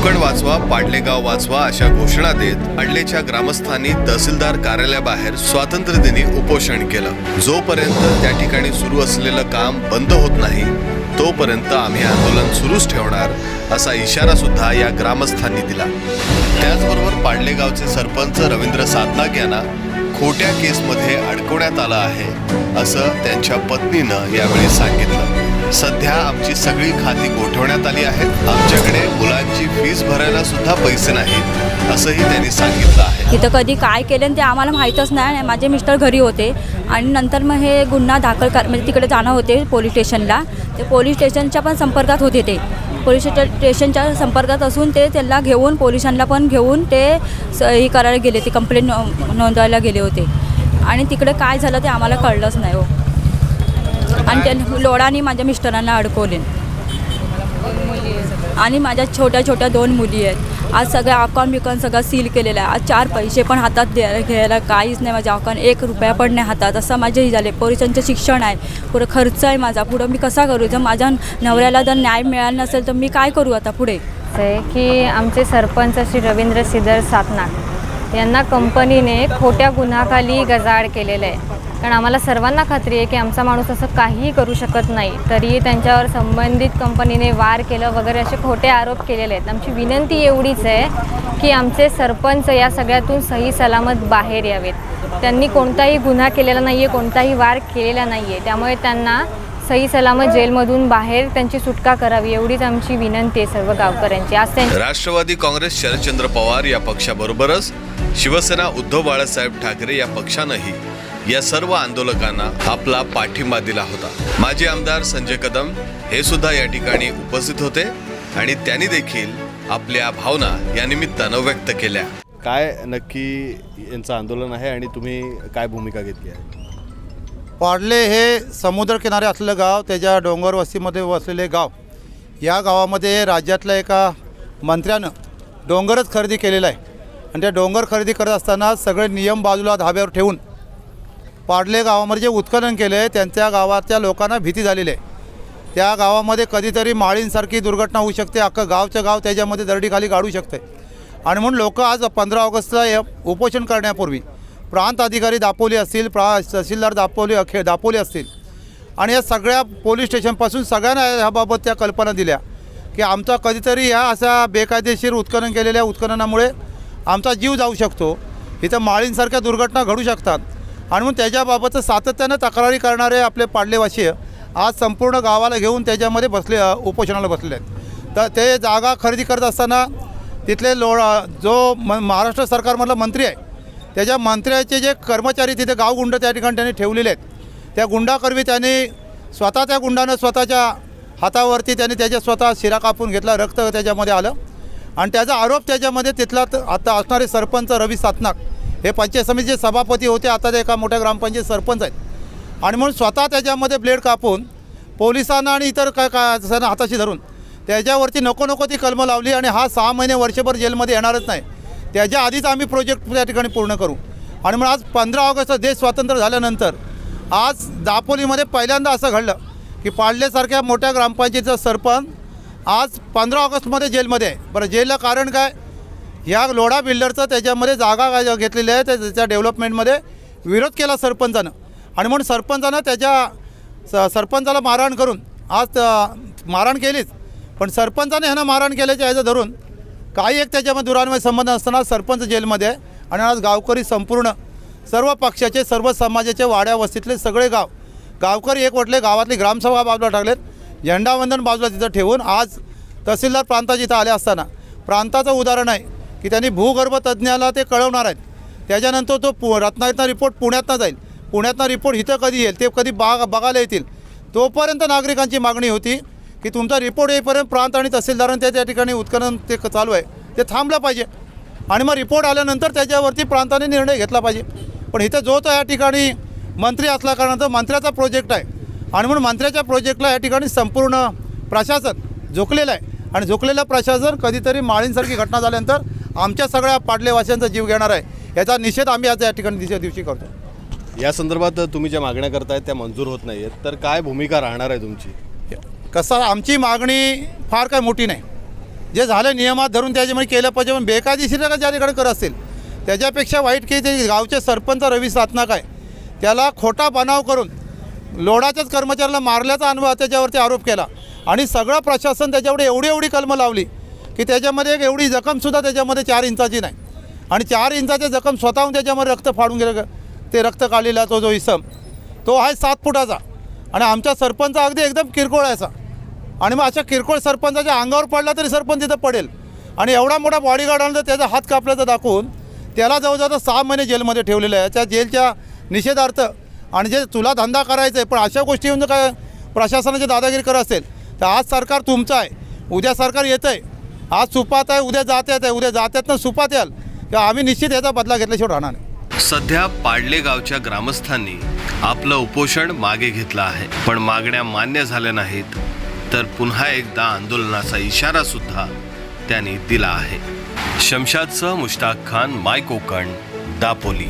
कोकण वाचवा पाडलेगाव वाचवा अशा घोषणा देत अडलेच्या ग्रामस्थांनी तहसीलदार कार्यालयाबाहेर स्वातंत्र्य दिनी उपोषण केलं. जोपर्यंत त्या ठिकाणी सुरू असलेलं काम बंद होत नाही तोपर्यंत आम्ही आंदोलन सुरूच ठेवणार असा इशारा सुद्धा या ग्रामस्थांनी दिला. त्याचबरोबर पाडलेगावचे सरपंच रवींद्र साधनाग यांना खोट्या केसमध्ये अडकवण्यात आलं आहे असं त्यांच्या पत्नीनं यावेळी सांगितलं. सध्या आमची सगळी खाती गोठवण्यात आली आहेत. आमच्याकडे मुलांची फीस भरायला सुद्धा पैसे नाहीत असंही त्यांनी सांगितलं आहे. तिथं कधी काय केलं आणि ते आम्हाला माहीतच नाही. माझे मिस्टर घरी होते. आणि नंतर मग हे गुन्हा दाखल कर म्हणजे तिकडे जाणं होते पोलीस स्टेशनला. ते पोलीस स्टेशनच्या पण संपर्कात होते ते. पोलीस स्टे- स्टेशनच्या संपर्कात असून ते त्यांना घेऊन पोलिसांना पण घेऊन ते स हे करायला गेले ते कंप्लेंट नोंदवायला गेले होते. आणि तिकडे काय झालं ते आम्हाला कळलंच नाही हो. आणि त्या लोडाने माझ्या मिस्टरांना अडकवले आणि माझ्या छोट्या छोट्या दोन मुली आहेत. आज सगळं अकाउंट बिकाउंट सगळं सील केलेलं आहे. आज चार पैसे पण हातात द्यायला घ्यायला काहीच नाही. माझ्या अकाउंट एक रुपया पण नाही हातात. असं माझे हे झाले. पोलिसांचं शिक्षण आहे. पुढं खर्च आहे माझा. पुढं मी कसा करू? जर माझ्या नवऱ्याला जर न्याय मिळाला नसेल तर मी काय करू आता पुढे? असं आहे की आमचे सरपंच श्री रवींद्र सिदर सातनाक यांना कंपनीने खोट्या गुन्हाखाली गजाआड केलेलं आहे. कारण आम्हाला सर्वांना खात्री आहे की आमचा माणूस असं काहीही करू शकत नाही. तरी त्यांच्यावर संबंधित कंपनीने वार केलं वगैरे असे खोटे आरोप केलेले आहेत. आमची विनंती एवढीच आहे की आमचे सरपंच या सगळ्यातून सही सलामत बाहेर यावेत. त्यांनी कोणताही गुन्हा केलेला नाही आहे कोणताही वार केलेला नाही आहे त्यामुळे त्यांना सही सलामत जेलमधून बाहेर त्यांची सुटका करावी एवढीच आमची विनंती आहे सर्व गावकऱ्यांची. आज राष्ट्रवादी काँग्रेस शरदचंद्र पवार या पक्षाबरोबरच शिवसेना उद्धव बाळासाहेब ठाकरे या पक्षानंही. या सर्व आंदोलकांना आपला पाठिंबा दिला होता. माजी आमदार संजय कदम हे सुद्धा या ठिकाणी उपस्थित होते आणि त्यांनी देखील आपल्या भावना या निमित्तानं व्यक्त केल्या. काय नक्की यांचं आंदोलन आहे आणि तुम्ही काय भूमिका घेतली आहे? पाडले हे समुद्रकिनारे असलेलं गाव त्याच्या डोंगर वस्तीमध्ये वसलेले गाव या गावामध्ये राज्यातल्या एका मंत्र्यानं डोंगरच खरेदी केलेला आहे. आणि त्या डोंगर खरेदी करत असताना सगळे नियम बाजूला धाब्यावर ठेवून पाडले गावामध्ये जे उत्खनन केलं आहे त्यांच्या गावातल्या लोकांना भीती झालेली आहे. त्या गावामध्ये कधीतरी माळींसारखी दुर्घटना होऊ शकते अख्खं गावचं गाव त्याच्यामध्ये दरडीखाली गाडू शकते. आणि म्हणून लोक आज पंधरा ऑगस्टला हे उपोषण करण्यापूर्वी प्रांत अधिकारी दापोली असतील प्रा तहसीलदार दापोली अखे दापोली असतील. आणि या सगळ्या पोलीस स्टेशनपासून सगळ्यांना ह्याबाबत त्या कल्पना दिल्या की आमचा कधीतरी ह्या अशा बेकायदेशीर उत्खनन केलेल्या उत्खननामुळे आमचा जीव जाऊ शकतो. इथं माळींसारख्या दुर्घटना घडू शकतात. आणि म्हणून त्याच्याबाबत सातत्यानं तक्रारी करणारे आपले पाडलेवासी आज संपूर्ण गावाला घेऊन त्याच्यामध्ये बसले उपोषणाला बसले आहेत. तर ते जागा खरेदी करत असताना तिथले लो जो म महाराष्ट्र सरकारमधला मंत्री आहे त्याच्या मंत्र्याचे जे कर्मचारी तिथे गावगुंड त्या ठिकाणी त्यांनी ठेवलेले आहेत. त्या गुंडाकरवी त्यांनी स्वतः त्या गुंडानं स्वतःच्या हातावरती त्यांनी त्याच्या स्वतः शिरा कापून घेतला रक्त त्याच्यामध्ये आलं. आणि त्याचा आरोप त्याच्यामध्ये तिथला आता असणारे सरपंच रवी सातनाक हे पंचायत समितीचे सभापती होते आता ते एका मोठ्या ग्रामपंचायत सरपंच आहेत. आणि म्हणून स्वतः त्याच्यामध्ये ब्लेड कापून पोलिसांना आणि इतर काय काय जणांना हाताशी धरून त्याच्यावरती नको नको ती कलमं लावली आणि हा सहा महिने वर्षभर जेलमध्ये येणारच नाही. त्याच्या आधीच आम्ही प्रोजेक्ट त्या ठिकाणी पूर्ण करू. आणि मग आज पंधरा ऑगस्ट देश स्वातंत्र्य झाल्यानंतर आज दापोलीमध्ये पहिल्यांदा असं घडलं की पाडलेसारख्या मोठ्या ग्रामपंचायतीचा सरपंच आज पंधरा ऑगस्टमध्ये जेलमध्ये आहे. बरं जेलला कारण काय? ह्या लोढा बिल्डरचं त्याच्यामध्ये जागा काय घेतलेली आहे. त्या- त्याच्या डेव्हलपमेंटमध्ये विरोध केला सरपंचानं. आणि म्हणून सरपंचानं त्याच्या स सरपंचाला मारहाण करून आज त- मारहाण केलीच. पण सरपंचाने ह्यानं मारहाण केल्याच्या ह्याचं धरून काही एक त्याच्यामध्ये दुरान्वय संबंध असताना सरपंच जेलमध्ये आहे. आणि आज गावकरी संपूर्ण सर्व पक्षाचे सर्व समाजाचे वाड्या वस्तीतले सगळे गाव गावकरी एकवटले गावातली ग्रामसभा बाजूला टाकलेत. झेंडावंदन बाजूला तिथं ठेवून आज तहसीलदार प्रांताच्या इथं आले असताना. प्रांताचं उदाहरण आहे. की त्यांनी भूगर्भ तज्ज्ञाला ते कळवणार आहेत. त्याच्यानंतर तो पु रत्नागिरीतनं रिपोर्ट पुण्यातनं जाईल. पुण्यातनं रिपोर्ट इथं कधी येईल ते कधी बाग बघायला येतील. तोपर्यंत नागरिकांची मागणी होती की तुमचा रिपोर्ट येईपर्यंत प्रांत आणि तहसीलदारांनी त्या त्या ठिकाणी उत्खनन ते चालू आहे. ते थांबलं पाहिजे. आणि मग रिपोर्ट आल्यानंतर त्याच्यावरती प्रांताने निर्णय घेतला पाहिजे. पण इथं जो तो या ठिकाणी मंत्री असल्या कारणानं मंत्र्याचा प्रोजेक्ट आहे. आणि म्हणून मंत्र्याच्या प्रोजेक्टला या ठिकाणी संपूर्ण प्रशासन झोकलेलं आहे. आणि झोकलेलं प्रशासन कधीतरी माळींसारखी घटना झाल्यानंतर आमच्या सगळ्या पाडलेवासियांचा जीव घेणार आहे. याचा निषेध आम्ही आज या ठिकाणी दिवशी दिवशी करतो. या संदर्भात तुम्ही ज्या मागण्या करतायत त्या मंजूर होत नाही आहेत तर काय भूमिका राहणार आहे तुमची? कसं आमची मागणी फार काय मोठी नाही. जे झालं नियमात धरून त्याच्यामध्ये केलं पाहिजे पण बेकायदेशीर का ज्या ठिकाणी करत असेल त्याच्यापेक्षा वाईट की ते गावचे सरपंच रवी सातनाक आहे. त्याला खोटा बनाव करून लोडाच्याच कर्मचाऱ्याला मारल्याचा अनुभव त्याच्यावरती आरोप केला. आणि सगळं प्रशासन त्याच्यावर एवढी एवढी कलमं लावली. की त्याच्यामध्ये एक एवढी जखमसुद्धा त्याच्यामध्ये चार इंचाची नाही. आणि चार इंचाचे जखम स्वतःहून त्याच्यामध्ये रक्त फाडून गेलं ते रक्त काढलेला तो जो इसम तो आहे सात फुटाचा. आणि आमचा सरपंच अगदी एकदम किरकोळ असा. आणि मग अशा किरकोळ सरपंचाच्या अंगावर पडला तरी सरपंच तिथं पडेल. आणि एवढा मोठा बॉडीगार्ड आणला तर त्याचा हात कापल्याचं दाखवून त्याला जवळजवळ सहा महिने जेलमध्ये ठेवलेलं आहे. त्या जेलच्या निषेधार्थ आणि जे तुला धंदा करायचा आहे पण अशा गोष्टी येऊन जर काय प्रशासनाची दादागिरी करत असेल तर आज सरकार तुमचं आहे. उद्या सरकार येतं आहे आज सुपात आहे उद्या जात आहे उद्या जात्यातनं सुपात याल. किंवा आम्ही निश्चित याचा बदला घेतल्याशिवाय राहणार नाही. सध्या पाडले गावच्या ग्रामस्थांनी आपलं उपोषण मागे घेतलं आहे. पण मागण्या मान्य झाल्या नाहीत तर पुन्हा एकदा आंदोलनाचा इशारा सुद्धा त्यांनी दिला आहे. शमशादसह मुश्ताक खान माय कोकण दापोली.